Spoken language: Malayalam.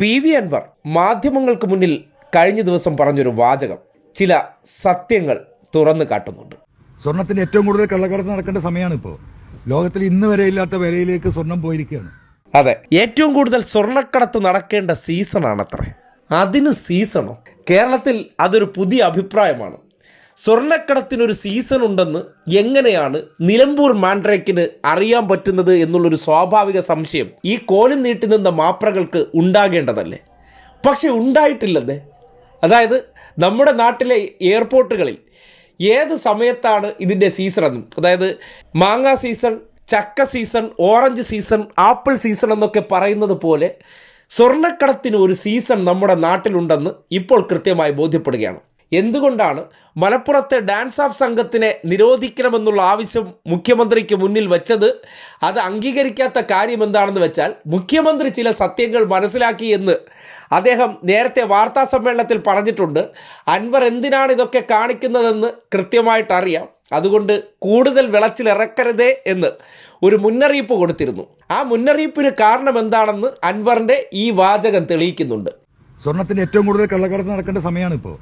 പി വി അൻവർ മാധ്യമങ്ങൾക്ക് മുന്നിൽ കഴിഞ്ഞ ദിവസം പറഞ്ഞൊരു വാചകം. ചില സത്യങ്ങൾ തുറന്നു കാട്ടുന്നുണ്ട്. സ്വർണത്തിന് ഏറ്റവും കൂടുതൽ കള്ളക്കടത്ത് നടക്കേണ്ട സമയമാണ് ഇപ്പോൾ ലോകത്തിൽ ഇന്ന് വരെ ഇല്ലാത്ത വിലയിലേക്ക് സ്വർണം പോയിരിക്കുകയാണ്. അതെ ഏറ്റവും കൂടുതൽ സ്വർണക്കടത്ത് നടക്കേണ്ട സീസണാണത്രേ. അതിന് സീസണോ? കേരളത്തിൽ അതൊരു പുതിയ അഭിപ്രായമാണ്. സ്വർണക്കടത്തിനൊരു സീസൺ ഉണ്ടെന്ന് എങ്ങനെയാണ് നിലമ്പൂർ മാൻഡ്രേക്കിന് അറിയാൻ പറ്റുന്നത് എന്നുള്ളൊരു സ്വാഭാവിക സംശയം ഈ കോലം നീട്ടി നിന്ന മാപ്രകൾക്ക് ഉണ്ടാകേണ്ടതല്ലേ? പക്ഷെ ഉണ്ടായിട്ടില്ലെന്നേ. അതായത് നമ്മുടെ നാട്ടിലെ എയർപോർട്ടുകളിൽ ഏത് സമയത്താണ് ഇതിന്റെ സീസൺ എന്നും? അതായത് മാങ്ങ സീസൺ ചക്ക season orange season apple season എന്നൊക്കെ പറയുന്നത് പോലെ സ്വർണക്കടത്തിന് ഒരു സീസൺ നമ്മുടെ നാട്ടിലുണ്ടെന്ന് ഇപ്പോൾ കൃത്യമായി ബോധ്യപ്പെടുകയാണ്. എന്തുകൊണ്ടാണ് മലപ്പുറത്തെ ഡാൻസ് ഓഫ് സംഘത്തിനെ നിരോധിക്കണമെന്നുള്ള ആവശ്യം മുഖ്യമന്ത്രിക്ക് മുന്നിൽ വെച്ചത്? അത് അംഗീകരിക്കാത്ത കാര്യം എന്താണെന്ന് വെച്ചാൽ മുഖ്യമന്ത്രി ചില സത്യങ്ങൾ മനസ്സിലാക്കി എന്ന് അദ്ദേഹം നേരത്തെ വാർത്താ സമ്മേളനത്തിൽ പറഞ്ഞിട്ടുണ്ട്. അൻവർ എന്തിനാണ് ഇതൊക്കെ കാണിക്കുന്നതെന്ന് കൃത്യമായിട്ട് അറിയാം അതുകൊണ്ട് കൂടുതൽ വിളച്ചിലിറക്കരുതേ എന്ന് ഒരു മുന്നറിയിപ്പ് കൊടുത്തിരുന്നു. ആ മുന്നറിയിപ്പിന് കാരണം എന്താണെന്ന് അൻവറിന്റെ ഈ വാചകം തെളിയിക്കുന്നുണ്ട്. സ്വർണത്തിന് ഏറ്റവും കൂടുതൽ കള്ളക്കടത്ത് നടക്കേണ്ട സമയമാണ് ഇപ്പോൾ